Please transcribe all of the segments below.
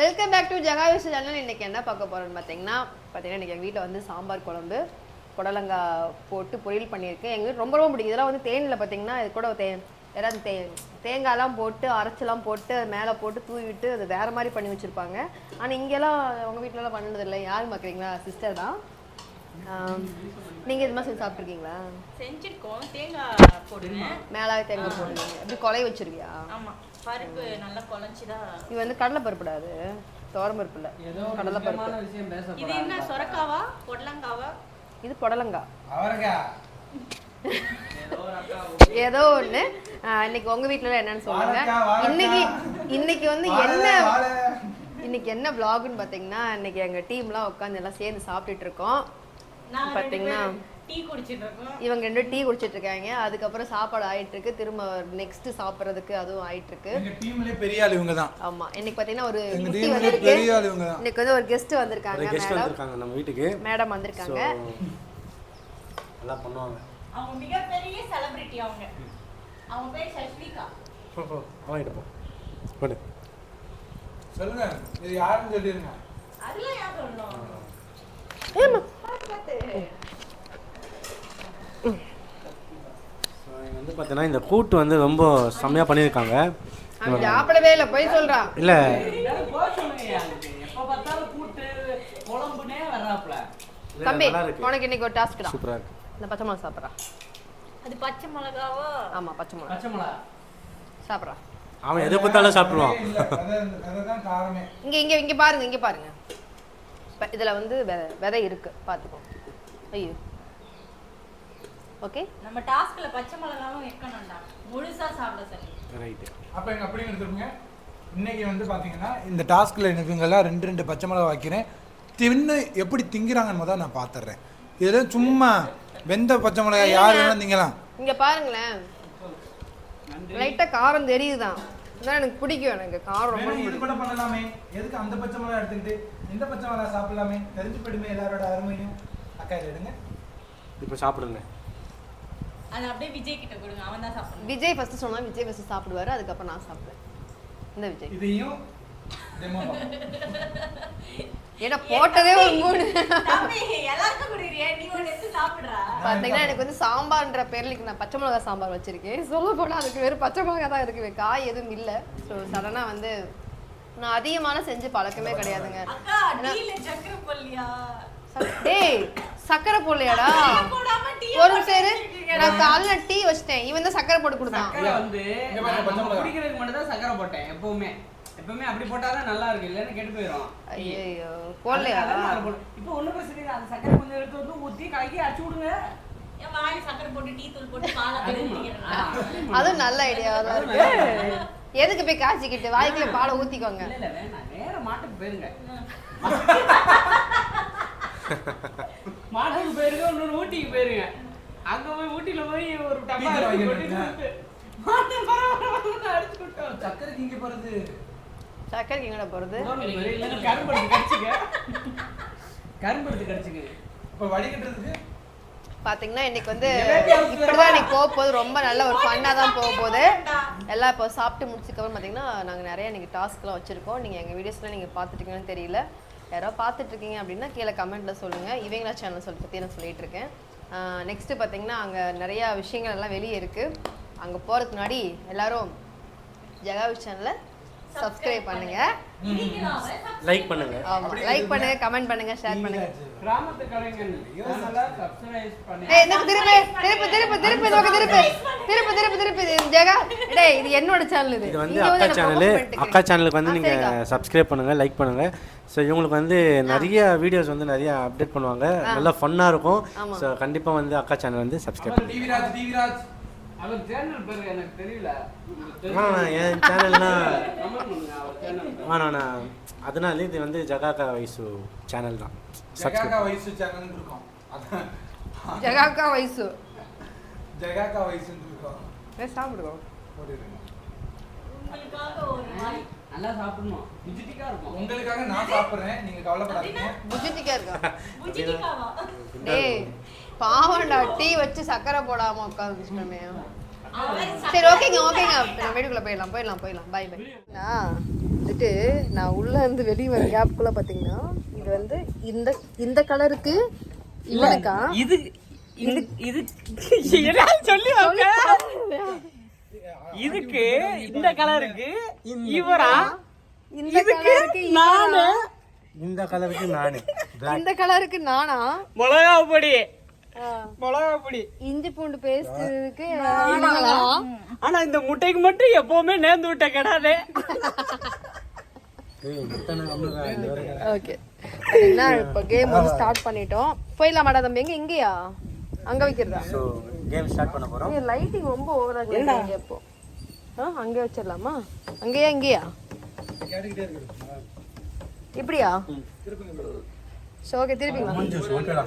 Welcome back to ஜகாவிஷ் channel இன்னைக்கு என்ன பார்க்க போறோம்னு பார்த்தீங்கன்னா பார்த்தீங்கன்னா இன்னைக்கு எங்கள் வீட்டில் வந்து சாம்பார் குழம்பு புடலங்காய் போட்டு பொரியல் பண்ணியிருக்கேன். எங்கள் வீட்டு ரொம்ப ரொம்ப பிடிக்கும். இதெல்லாம் வந்து தேனில் பார்த்தீங்கன்னா இது கூட தே யாராவது தே தேங்காய்லாம் போட்டு அரைச்செல்லாம் போட்டு அது மேலே போட்டு தூவி விட்டு அது வேற மாதிரி பண்ணி வச்சுருப்பாங்க. ஆனால் இங்கெல்லாம் உங்கள் வீட்டிலலாம் பண்ணது இல்லை. யார் பார்க்குறீங்களா சிஸ்டர் தான். நீங்கள் இது மாதிரி செஞ்சு சாப்பிட்ருக்கீங்களா செஞ்சிருக்கோம். தேங்காய் போடுவேன் மேலே தேங்காய் போடுவீங்க எப்படி கொலை வச்சிருவியா ஆமா. பருப்பு நல்லா குழஞ்சிதான் இது வந்து கடலை பருப்புடாது துவரம் பருப்பு இல்லை கடலை பருப்பு விஷயம் பேச இது என்ன சொரக்காவா பொடலங்காவா? இது அவரக்காய் ஏதோ ஆஹ் இன்னைக்கு உங்க வீட்ல என்னன்னு சொல்லுங்க. இன்னைக்கு இன்னைக்கு வந்து என்ன. இன்னைக்கு என்ன vlogன்னு பாத்தீங்கன்னா இன்னைக்கு எங்க டீம்லாம் உட்காந்து எல்லாம் சேர்ந்து சாப்பிட்டுட்டு இருக்கோம். நாங்க பாத்தீங்கன்னா டீ குடிச்சிட்டு இருக்கோம். இவங்க ரெண்டு டீ குடிச்சிட்டு இருக்காங்க. அதுக்கப்புறம் சாப்பாடு ஆயிட்டு இருக்கு. திரும்ப நெக்ஸ்ட் சாப்பிட்றதுக்கு அதுவும் ஆயிட்டு இருக்கு. டீம்லயே பெரிய ஆள் இவங்க தான். ஆமா. இன்னைக்கு பாத்தீங்கன்னா ஒரு குட்டி வந்திருக்கு. பெரிய ஆள் இவங்க தான். இன்னைக்கு வந்து ஒரு கெஸ்ட் வந்திருக்காங்க கெஸ்ட் மேடம் வந்திருக்காங்க நம்ம வீட்டுக்கு. மேடம் வந்திருக்காங்க. நல்லா பண்ணுவாங்க. அவங்க மிகப்பெரிய செலிபிரிட்டி அவங்க. அவங்க பேர் சஷ்மிகா. வாங்கிட்டு போ. போடு சொல்லுங்க. இது யாருன்னு சொல்லிருங்க. அதெல்லாம் யார் சொல்லணும்? ஏம்மா. ஸோ இங்க வந்து பார்த்தீங்கன்னா இந்த கூட்டு வந்து ரொம்ப செம்மையாக பண்ணியிருக்காங்க. அவன் சாப்பிடவே இல்லை போய் சொல்றான் இல்லை. பார்த்தாலும் தம்பி நல்லா இருக்கு. உனக்கு இன்னைக்கு ஒரு டாஸ்க் தான் சூப்பராக இருக்கு. இந்த பச்சை மிளகா சாப்பிட்றா. அது பச்சை மிளகாவா? ஆமா பச்சை மிளகா. பச்சை மிளகா. சாப்பிட்றா. அவன் எதை கொடுத்தாலும் சாப்பிடுவான் இங்க இங்க இங்க பாருங்க இங்க பாருங்க. இதுல வந்து வெ- விதை இருக்கு. பாத்துக்கோ. ஐயோ. ஓகே நம்ம டாஸ்க்ல பச்சை மிளகாவும் வைக்கணும்டா. முழுசா சாப்பிட சொல்லி. ரைட்டு அப்ப எங்க அப்படி எடுத்துருங்க இன்னைக்கு வந்து பாத்தீங்கன்னா இந்த டாஸ்க்ல எனக்கு இவங்கெல்லாம் ரெண்டு ரெண்டு பச்சை மிளகா வைக்கிறேன். தின்னு எப்படி திங்கிறாங்கன்னு முதல்ல நான் பாத்துறேன். இதுல சும்மா வெந்த பச்சை மிளகா யார் வேணா திங்கலாம். இங்க பாருங்களேன். லைட்டா காரம் தெரியுதுதான். அதான் எனக்கு பிடிக்கும் எனக்கு. காரம் ரொம்ப இது பிடிக்கும். கூட பண்ணலாமே. எதுக்கு அந்த பச்சை மிளகா எடுத்துக்கிட்டு இந்த பச்சை மிளகா சாப்பிடலாமே. தெரிஞ்சு போயிடுமே எல்லாரோட அருமையும். அக்கா இதை எடுங்க. இப்போ சாப்பிடுங்க. அது அப்படியே விஜய் கிட்ட கொடுங்க அவன் தான் சாப்பிடணும். விஜய் ஃபர்ஸ்ட் சொன்னா விஜய் ஃபர்ஸ்ட் சாப்பிடுவாரு அதுக்கப்புறம் நான் சாப்பிடுவேன். இந்த விஜய். இதையும். ஏன்னா போட்டதே ஒரு மூணு. பாத்தீங்கன்னா எனக்கு வந்து சாம்பார்ன்ற பேர்ல நான் பச்சை மிளகா சாம்பார் வச்சிருக்கேன். சொல்ல போனா அதுக்கு வெறும் பச்சை மிளகா தான் இருக்கு. காய் எதுவும் இல்ல. ஸோ சடனா வந்து நான் அதிகமான செஞ்சு பழக்கமே கிடையாதுங்க. டேய் சக்கரை போடலையாடா? போடாம டீ ஒரு சரி நான் காலைல டீ வச்சிட்டேன். இவன் தான் சக்கரை போட்டு கொடுத்தான். சக்கரை வந்து நம்ம. குடிக்கிறதுக்கு மட்டும் தான் சக்கரை போட்டேன் எப்பவுமே. எப்பவுமே அப்படி போட்டாதான் நல்லா இருக்கு இல்லைன்னு கெட்டு போயிடும் ஐயோ போடலையா. இப்போ ஒண்ணும் பிரச்சனை இல்லை அந்த சக்கரை கொஞ்சம் எடுத்து வந்து ஊத்தி கலக்கி அடிச்சு விடுங்க. என் வாயில சக்கரை போட்டு டீ தூள் போட்டு பாலை கலந்துக்கிறேன் அதுவும் நல்ல ஐடியாவா தான் இருக்கு. எதுக்கு போய் காய்ச்சிக்கிட்டு வாய்க்குள்ள பாலை ஊத்திக்கோங்க. இல்ல இல்ல வேணாம். நேர மாட்டுக்கு போயிருங்க. மாட்டுக்கு போயிருங்க இன்னொரு ஊட்டிக்கு போயிருங்க. அங்க போய் ஊட்டில போய் ஒரு டப்பா அடிச்சு விட்டோம் சக்கரைக்கு இங்க போறது. சக்கரைக்கு எங்கட போறது. இல்லைன்னா கரும்பு எடுத்து கடிச்சுக்க. கரும்பு எடுத்து கடிச்சுக்க. இப்ப வடிகட்டுறதுக்கு பாத்தீங்கன்னா இன்னைக்கு வந்து இப்படிதான் இன்னைக்கு போக போகுது. ரொம்ப நல்ல ஒரு ஃபன்னா தான் போக போகுது. எல்லாம் இப்போ சாப்பிட்டு முடிச்சதுக்கப்புறம் பார்த்தீங்கன்னா நாங்கள் நிறைய இன்னைக்கு டாஸ்க்லாம் வச்சுருக்கோம். நீங்கள் எங்கள் வீடியோஸ்லாம் நீங்கள் பார்த்துட்டீங்கன்னு தெரியல. யாரோ பார்த்துட்டு இருக்கீங்க அப்படின்னா கீழே கமெண்ட்டில் சொல்லுங்கள் இவங்களா சேனல் சொல்லி பற்றி நான் சொல்லிட்டு இருக்கேன் நெக்ஸ்ட்டு பார்த்தீங்கன்னா அங்கே நிறையா விஷயங்கள் எல்லாம் வெளியே இருக்குது அங்கே போகிறதுக்கு முன்னாடி எல்லாரும் ஜெகாவிஷ் சேனலை சப்ஸ்கிரைப் பண்ணுங்கள் லைக் பண்ணுங்க. ஆமாம் லைக் பண்ணுங்கள் கமெண்ட் பண்ணுங்கள் ஷேர் பண்ணுங்கள் கிராமத்து கலைஞர் நல்லா சப்ஸ்கிரைப் பண்ணி ஏய் இந்த திருப்பி திருப்பி திருப்பி திருப்பி நோக்க திருப்பி. திருப்பி திருப்பி திருப்பி. இது ஜெகா டேய் இது என்னோட சேனல் இது. இது வந்து அக்கா சேனலு அக்கா. சேனலுக்கு வந்து. நீங்கள் சப்ஸ்கிரைப் பண்ணுங்கள் லைக் பண்ணுங்கள் ஸோ இவங்களுக்கு வந்து நிறைய வீடியோஸ் வந்து நிறைய அப்டேட் பண்ணுவாங்க. நல்லா ஃபன்னாக இருக்கும். ஸோ கண்டிப்பாக வந்து அக்கா சேனல் வந்து சப்ஸ்கிரைப் ராஜ் அவர் சேனல் பேரு எனக்கு தெரியல. என் சேனல்னா வேணாண்ணா அதனால இது வந்து ஜகாக்கா வயசு சேனல் தான். ஜெகாக்கா வயசு சேனல் இருக்கும். அதான். ஜெகாக்கா வயசு ஜெகாக்கா வயசுன்னு இருக்கும். ஏய், சாப்பிடுவோம் நல்லா சாப்பிடணும். விஜிட்டிக்கா இருக்கும். உங்களுக்காக நான் சாப்பிடுறேன். நீங்க கவலைப்படாதீங்க. புஜிட்டிக்கா இருக்கா? புஜிட்டிக்காவா டேய் பாவம்டா டீ வச்சு சக்கரை போடாம உட்காந்துச்சுமே சரி ஓகேங்க ஓகேங்க நம்ம வீட்டுக்குள்ள போயிடலாம் போயிடலாம் போயிடலாம். பை பை வந்துட்டு நான் உள்ள இருந்து வெளியே வர கேப்புக்குள்ள பாத்தீங்கன்னா இது வந்து இந்த இந்த கலருக்கு இவனுக்கா? இது இது இது என்ன சொல்லி இதுக்கு இந்த கலருக்கு இவரா? இந்த கலருக்கு நானு? இந்த கலருக்கு நானு. இந்த கலருக்கு நானா? மிளகா பொடி. மிளகா பொடி இஞ்சி பூண்டு பேஸ்ட் இருக்கு? ஆனா இந்த முட்டைக்கு மட்டும் எப்பவுமே நேர்ந்து விட்ட வரைக்கும் ஓகே. இப்போ கேம் வந்து ஸ்டார்ட் பண்ணிட்டோம். போயிடலாமாடா தம்பி. எங்க இங்கேயா? அங்க வைக்கிறதா? கேம் ஸ்டார்ட் பண்ண போகிறோம் லைட்டிங் ரொம்ப ஓவரா இருக்கு அப்போ ஆ அங்கே வச்சிடலாமா? அங்கேயா இங்கேயா? இப்படியா? சரி ஓகே திருப்பிங்களா?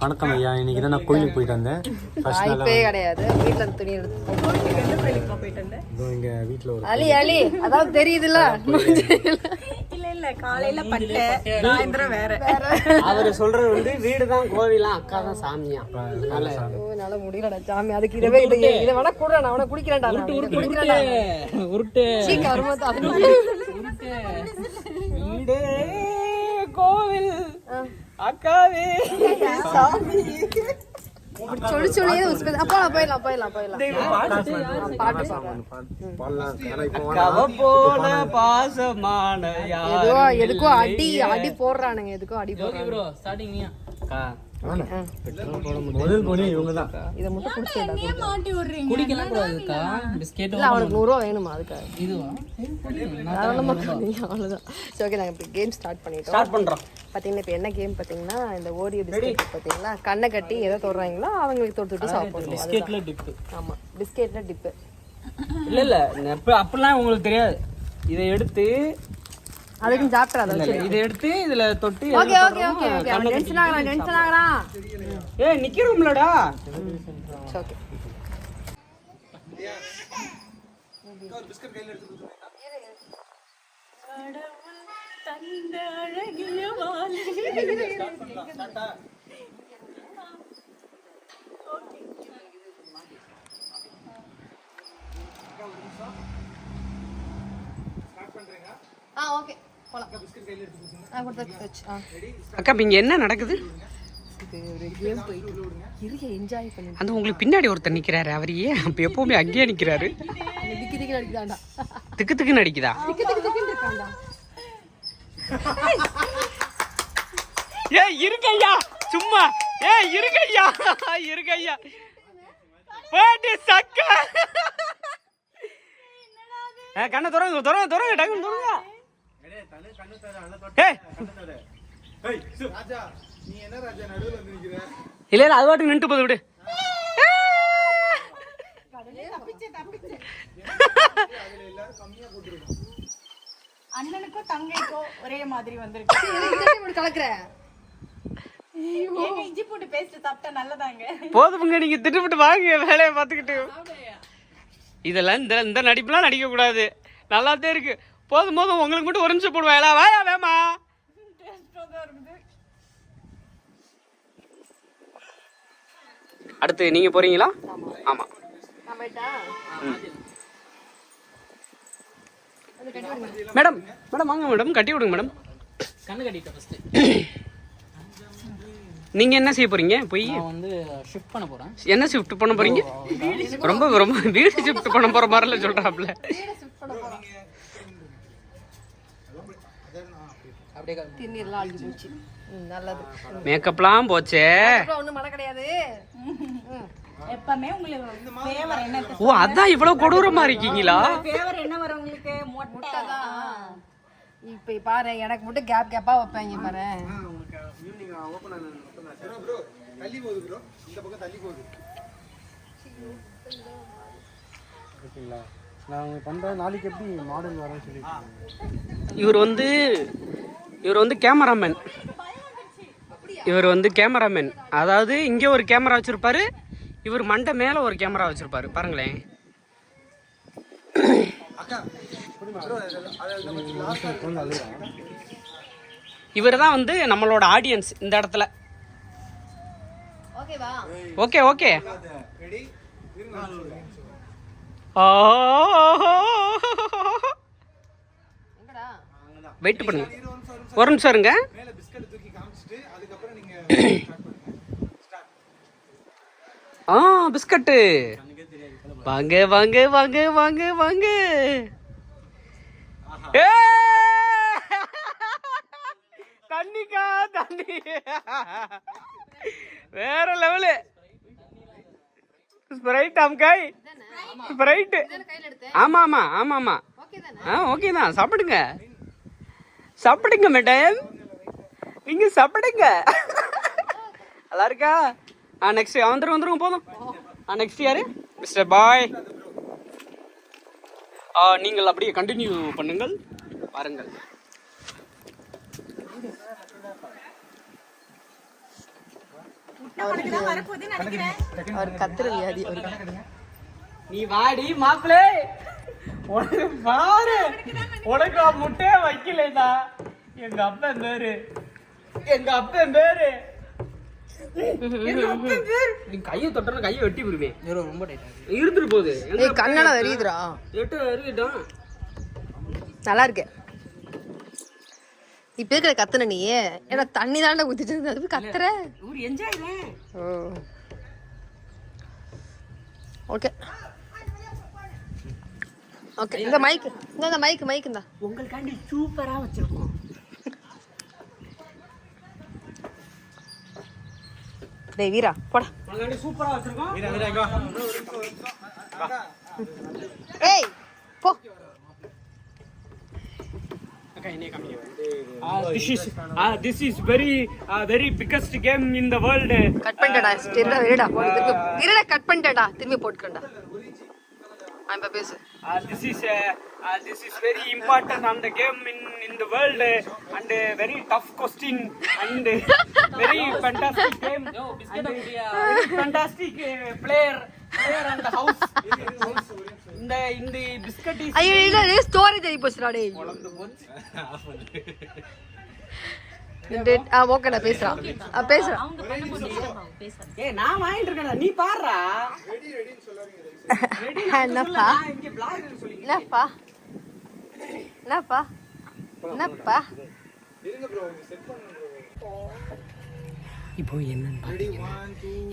வணக்கம் ஐயா. இன்னைக்கு தான் நான் கோயிலுக்கு போயிட்டு வந்தேன். ஃபர்ஸ்ட் நாள் கிடையாது. வீட்ல இருந்து துணி எடுத்து இதோ இங்க வீட்டில் ஒரு அலி அலி. அதாவது தெரியுதுல்ல. இல்ல இல்ல. காலையில பட்டு சாயந்தரம் வேற. அவரு சொல்றது வந்து வீடு தான் கோவிலாம் அக்கா தான் சாமியா என்னால முடியலடா சாமி. அதுக்கு இதவே இதை இதை வேணா கூட நான் அவனை குடிக்கிறேன்டா உருட்டு சீ, கருமத்தை அது வீடே கோவில். அக்காவே. சொல்லி சொல்லி அப்பா போயிடலாம் போயிடலாம் போயிடலாம். பாட்டு போல பாசமான எதுக்கோ அடி அடி போடுறானுங்க எதுக்கோ அடி போடுறானுங்க. அக்கா முதல் பொண்ணு இவங்க தான் இதை மட்டும் குடிக்கலாம் கூடாதுக்கா பிஸ்கெட் அவனுக்கு நூறுரூவா வேணுமா அதுக்காக இதுவா? அவ்வளவுதான். சரி ஓகே நாங்கள் இப்போ கேம் ஸ்டார்ட் பண்ணிட்டோம். ஸ்டார்ட் பண்றோம். பார்த்தீங்கன்னா இப்போ என்ன கேம் பார்த்தீங்கன்னா இந்த ஓடியோ பிஸ்கெட் பார்த்தீங்களா கண்ணை கட்டி எதை தொடுறாங்களோ அவங்களுக்கு தொட்டு தொட்டு சாப்பிடணும். அதுதான். பிஸ்கெட்ல டிப்பு ஆமாம் பிஸ்கெட்ல டிப்பு இல்ல இல்ல அப்படிலாம் உங்களுக்கு தெரியாது. இதை எடுத்து அதுக்கும் சாப்பிட்றா அதை இல்ல, இதை எடுத்து இதுல தொட்டு ஓகே ஓகே ஓகே ஓகே. அவன் டென்ஷன் ஆகலாம் டென்ஷன் ஆகலாம் ஏய் நிக்கிறோம்லடா. ஓகே தந்த அழகிய வாழை ஆ ஓகே. போலாம். ஆ கொடுத்தாச்சு ஆ. அக்கா இப்ப இங்க என்ன நடக்குது? அந்த உங்களுக்கு பின்னாடி ஒருத்தர் நிக்கிறாரு அவரையே அப்ப எப்பவுமே அங்கேயே நிக்கிறாரு? திக்கி திக்கி இருக்காண்டா ஏ இருக்கையா சும்மா. ஏ இருக்கையா இருக்கையா பாட்டி சக்க. ஏ கண்ணை திறங்க திறங்க திறங்க டக்குன்னு திறங்க. இல்ல இல்ல அது பாட்டுக்கு நின்று போது விடு. அண்ணனுக்கும் தங்கைக்கோ ஒரே மாதிரி வந்திருக்கு. கலக்குற? இஞ்சி பூண்டு பேஸ்ட் சாப்பிட்டா நல்லதாங்க? போதுமுங்க நீங்க திட்டுவிட்டு வாங்க வேலையை பார்த்துக்கிட்டு. இதெல்லாம் இந்த இந்த நடிப்புலாம் நடிக்க கூடாது நல்லாத்தே இருக்கு. போதும் போதும். உங்களுக்கு மட்டும் ஒரு நிமிஷம் போடுவேன். எல்லாம் வாயா வேமா. அடுத்து நீங்க போறீங்களா? ஆமா. மேடம் மேடம் வாங்க மேடம். கட்டி விடுங்க மேடம். கண்ணு கட்டிட்டேன் ஃபர்ஸ்ட் நீங்க என்ன செய்ய போறீங்க? போய் நான் வந்து ஷிஃப்ட் பண்ண போறேன். என்ன ஷிஃப்ட் பண்ண போறீங்க? ரொம்ப ரொம்ப வீடு ஷிஃப்ட் பண்ண போற மாதிரில சொல்றாப்ல. அப்படியே கா- திண்ணீர்லாம் அழுகி போச்சு. ம், நல்லது. மேக்கப்லாம் போச்சே? அப்புறம் ஒண்ணும் மழை கிடையாது. எப்பவுமே உங்களுக்கு ஓ அதான் இவ்வளவு கொடூரமா இருக்கீங்களா? ஃபேவர் என்ன வரும் உங்களுக்கு? மொட்டை. இப்ப பாரு எனக்கு மட்டும் கேப் கேப்பா வைப்பாங்க பாரு. ப்ரோ தள்ளி போகுது ப்ரோ. இந்த பக்கம் தள்ளி போகுது. ஓகேங்களா? நாங்கள் பண்ணுறோம் நாளைக்கு எப்படி மாடல் வரேன்னு சொல்லிட்டு இவர் வந்து இவர் வந்து கேமராமேன். இவர் வந்து கேமராமேன். அதாவது இங்கே ஒரு கேமரா வச்சுருப்பாரு இவர் மண்டை மேலே ஒரு கேமரா வச்சுருப்பாரு. பாருங்களேன். இவர் தான் வந்து நம்மளோட ஆடியன்ஸ் இந்த இடத்துல. Okay okay. வெயிட் பண்ணுங்க ஒரு நிமிஷம் இருங்க மேல பிஸ்கட் தூக்கி காமிச்சிட்டு அதுக்கப்புறம் நீங்க start பண்ணுங்க. ஆ பிஸ்கட்டு. வாங்க வாங்க வாங்க வாங்க வாங்க! தண்ணிக்கா தண்ணி. வேற லெவலு. ஸ்ப்ரைட் அம்காய் ஸ்ப்ரைட்டு கையில எடுத்தேன்? ஆமா ஆமா ஆமா ஆமா. ஓகே தானே? ஆ ஓகே தான். சாப்பிடுங்க. சாப்பிடுங்க மேடம் நீங்க சாப்பிடுங்க. நல்லா இருக்கா? ஆ நெக்ஸ்ட் வந்துரும் வந்துருங்க போதும். ஆ நெக்ஸ்ட் யாரு? மிஸ்டர் பாய் ஆ நீங்கள் அப்படியே கண்டினியூ பண்ணுங்கள். பாருங்கள். அவர் கத்துற வியாதி நீ வாடி மாப்பிளே உனக்கு பாரு. உனக்கு முட்டையே வைக்கலடா. எங்க அப்பன் பேரு. எங்க அப்பன் பேரு. நீ கையை தொட்டன கையை வெட்டி விடுவேன். ரொம்ப இருந்துட்டு போகுது. எட்டு இருக்கட்டும் நல்லா இருக்கு. இப்ப இருக்கிற கத்துன நீ. ஏன்னா தண்ணி தாண்டா ஊத்திட்டு இருந்த அதுக்கு கத்துற. ஒரு என்ஜாய் ஓ. ஓகே. ஓகே இந்த மைக் இந்த மைக் மைக் உங்களுக்காண்டி சூப்பரா வச்சிருக்கோம். டேய் வீரா போடா. சூப்பரா வச்சிருக்கோம் ஏய் போ. அக்கா என்னைய காமிங்க. This is this is very very biggest game in the world cut பண்ணிட்டடா ஸ்டிரா இருடா போடு திருப்பி இருடா கட் பண்ணிட்டடா திரும்பி போட்டுக்கண்டா. இப்ப பேசு Uh, this is uh, uh, this is very important on the game in in the world uh, and uh, very tough question and uh, very fantastic game and uh, very fantastic uh, player player on the house இந்த இந்த biscuit is ஐயோ இல்ல story தெரிய போச்சுடா டேய் டேய், ஆ ஓகேடா பேசுறான். ஆ பேசுறான். ஏய் நான் வாங்கிட்டு இருக்கேன் நீ பாருடா என்னப்பா? நான் இங்க vlog சொல்லி என்னப்பா? என்னப்பா? என்னப்பா? இப்போ என்னன்னு பாத்தீங்கன்னா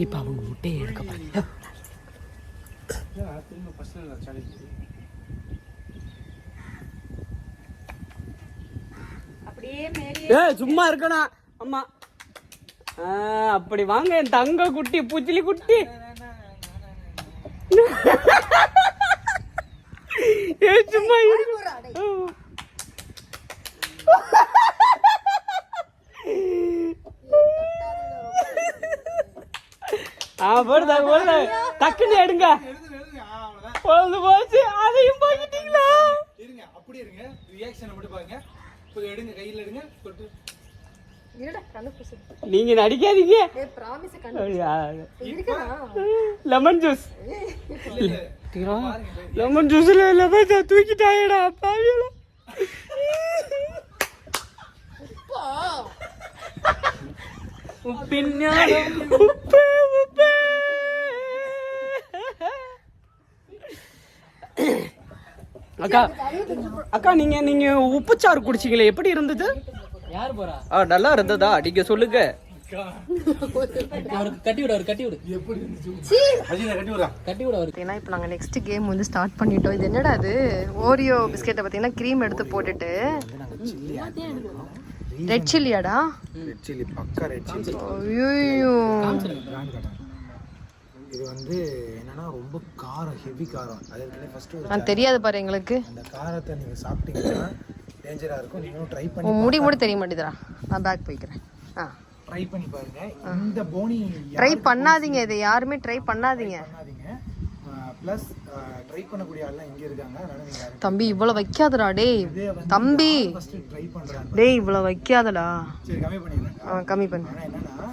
இப்போ அவங்க முட்டையை எடுக்க பாருங்க அப்படியே மேரி ஏ சும்மா இருக்கணும் அம்மா. ஆ, அப்படி வாங்க என் தங்க குட்டி பூச்சிலி குட்டி. ஏ சும்மா. ஆ போடுதா போடுதா டக்குன்னு எடுங்க. பொழுது போச்சு. அதையும் போய்கிட்டீங்களா இருங்க அப்படி இருங்க. ரியாக்ஷனை மட்டும் பாருங்க. கொஞ்சம் எடுங்க கையில எடுங்க. தொட்டு இருடா கண்ணு பூசு நீங்க நடிக்காதீங்க. டேய் ப்ராமிஸ் கண்ணு இருக்கா? லெமன் ஜூஸ் லெமன் ஜூஸ்ல லெமன் தூக்கிட்டாயடா பாவியல. உப்பின்னாலும் உப்பே உப்பே. அக்கா அக்கா நீங்க நீங்க உப்புச்சாறு குடிச்சீங்களே எப்படி இருந்தது? யார் போறா? ஆ நல்லா இருந்ததா? நீங்க சொல்லுங்க. பார்த்தீங்கன்னா இப்போ நாங்கள் நெக்ஸ்ட் கேம் வந்து ஸ்டார்ட் பண்ணிட்டோம். இது என்னடா அது ஓரியோ பிஸ்கெட்டை பார்த்தீங்கன்னா க்ரீம் எடுத்து போட்டுட்டு. ரெட் சில்லியாடா ரெட் சில்லி பக்கா ரெட் சில்லி ஐயோ இது வந்து என்னன்னா ரொம்ப காரம் ஹெவி காரம். அது ஃபர்ஸ்ட் தெரியாது பாரு எங்களுக்கு. அந்த காரத்தை நீங்க சாப்பிட்டீங்கன்னா டேஞ்சரா இருக்கும். நீங்களும் ட்ரை பண்ணி முடி மூடி தெரிய மாட்டேதுடா. நான் பேக் போய்க்கிறேன். ஆ. ட்ரை பண்ணி பாருங்க. இந்த போனி ட்ரை பண்ணாதீங்க. இதை யாருமே ட்ரை பண்ணாதீங்க. ப்ளஸ் ட்ரை பண்ணக்கூடிய ஆள்லாம் இங்க இருக்காங்க. தம்பி இவ்வளோ வைக்காதடா டேய். தம்பி. டேய் இவ்வளோ வைக்காதடா. சரி கம்மி பண்ணிடுறேன். ஆ கம்மி பண்ணு. என்னன்னா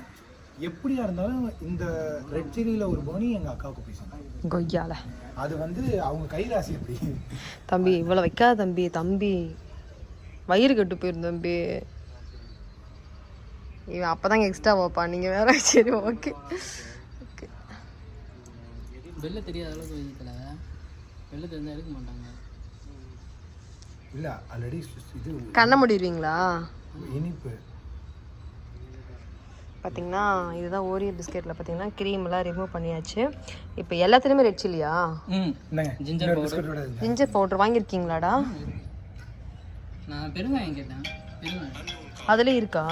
எப்படியா இருந்தாலும் இந்த ரெட் சில்லியில ஒரு போனி எங்க அக்காவுக்கு போய் சொன்னாங்க. கொய்யால அது வந்து அவங்க கைராசி எப்படி? தம்பி இவ்வளோ வைக்காத தம்பி தம்பி. வயிறு கெட்டு போயிரும் தம்பி. இவன் அப்பதான் எக்ஸ்ட்ரா வைப்பான் நீங்க வேற சரி ஓகே ஓகே வெளில தெரியாத அளவுக்கு வைக்கல. வெளில தெரிஞ்சா எடுக்க மாட்டாங்க. இல்ல ஆல்ரெடி இது கண்ண முடிடுவீங்களா? இனிப்பு. பார்த்தீங்கன்னா இதுதான் ஓரியோ பிஸ்கெட்டில் பார்த்தீங்கன்னா க்ரீம் எல்லாம் ரிமூவ் பண்ணியாச்சு. இப்போ எல்லாத்துலேயுமே ரெட் சில்லியா. பிஸ்கட்டோட இது. ஜிஞ்சர் பவுடர் வாங்கியிருக்கீங்களாடா? நான் பெருங்காயம் கேட்டேன் பெருங்காயம். அதுலேயும் இருக்கா?